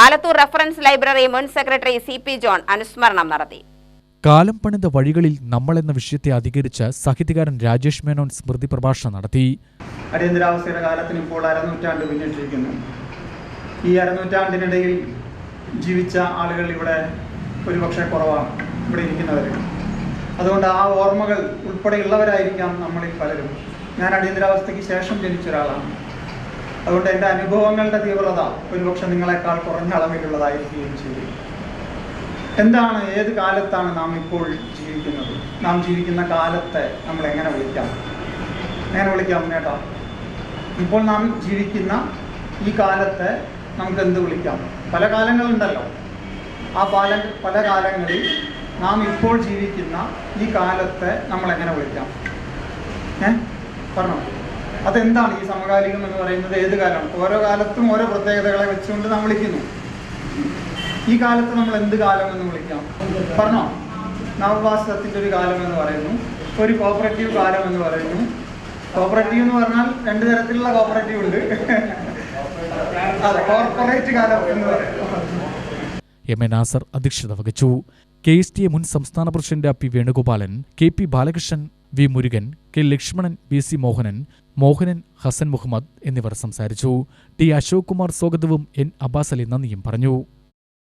Alathur reference library മുൻ secretary C P John അനുസ്മരണം നടത്തി. കാലം പണിത വഴികളിൽ നമ്മൾ എന്ന വിഷയത്തെ അധികരിച്ച് സാഹിത്യകാരൻ രാജേഷ് മേനോൻ സ്മൃതി പ്രഭാഷണം നടത്തി. അടിയന്തരാവസ്ഥയുടെ കാലത്തിന് ഇപ്പോൾ അരനൂറ്റാണ്ട് പിന്നിട്ടിരിക്കുന്നു. ഈ അരനൂറ്റാണ്ടിനിടയിൽ ജീവിച്ച ആളുകൾ ഇവിടെ ഒരുപക്ഷെ കുറവാണ്. ഇവിടെ ഇരിക്കുന്നവർ അതുകൊണ്ട് ആ ഓർമ്മകൾ ഉൾപ്പെടെയുള്ളവരായിരിക്കാം നമ്മളിൽ പലരും. ഞാൻ അടിയന്തരാവസ്ഥയ്ക്ക് ശേഷം ജനിച്ച ഒരാളാണ്. അതുകൊണ്ട് എന്റെ അനുഭവങ്ങളുടെ തീവ്രത ഒരുപക്ഷെ നിങ്ങളെക്കാൾ കുറഞ്ഞ അളവിലുള്ളതായിരിക്കുകയും ചെയ്യും. എന്താണ് ഏത് കാലത്താണ് നാം ഇപ്പോൾ ജീവിക്കുന്നത്? നാം ജീവിക്കുന്ന കാലത്തെ നമ്മൾ എങ്ങനെ വിളിക്കാം? എങ്ങനെ വിളിക്കാം നേട്ടാ? ഇപ്പോൾ നാം ജീവിക്കുന്ന ഈ കാലത്തെ നമുക്ക് എന്ത് വിളിക്കാം? പല കാലങ്ങളുണ്ടല്ലോ. ആ പല പല കാലങ്ങളിൽ നാം ഇപ്പോൾ ജീവിക്കുന്ന ഈ കാലത്തെ നമ്മൾ എങ്ങനെ വിളിക്കാം? ഏ? പറഞ്ഞോ. അതെന്താണ് ഈ സമകാലികം എന്ന് പറയുന്നത്? ഏത് കാലമാണ്? ഓരോ കാലത്തും ഓരോ പ്രത്യേകതകളെ വെച്ചുകൊണ്ട് നാം വിളിക്കുന്നു. ഈ കാലത്ത് നമ്മൾ എന്ത് കാലം എന്ന് വിളിക്കാം? പറഞ്ഞോ? നവവാസത്തിന്റെ ഒരു കാലം എന്ന് പറയുന്നു. ഒരു കോപ്പറേറ്റീവ് കാലം എന്ന് പറയുന്നു. കോപ്പറേറ്റീവ് എന്ന് പറഞ്ഞാൽ രണ്ട് തരത്തിലുള്ള കോപ്പറേറ്റീവ് ഉണ്ട്. അതെ കോർപ്പറേറ്റ് കാലം എന്ന് പറയുന്നു. എം എ നാസർ അധ്യക്ഷത വഹിച്ചു. കെ എസ് ടി എ മുൻ സംസ്ഥാന president P Venugopalan K P Balakrishnan V Murugan K Lakshmanan V C Mohanan Mohanan Hasan Muhammad എന്നിവർ സംസാരിച്ചു. ടി അശോക് കുമാർ സ്വാഗതവും എൻ അബ്ബാസ് അലി നന്ദിയും പറഞ്ഞു.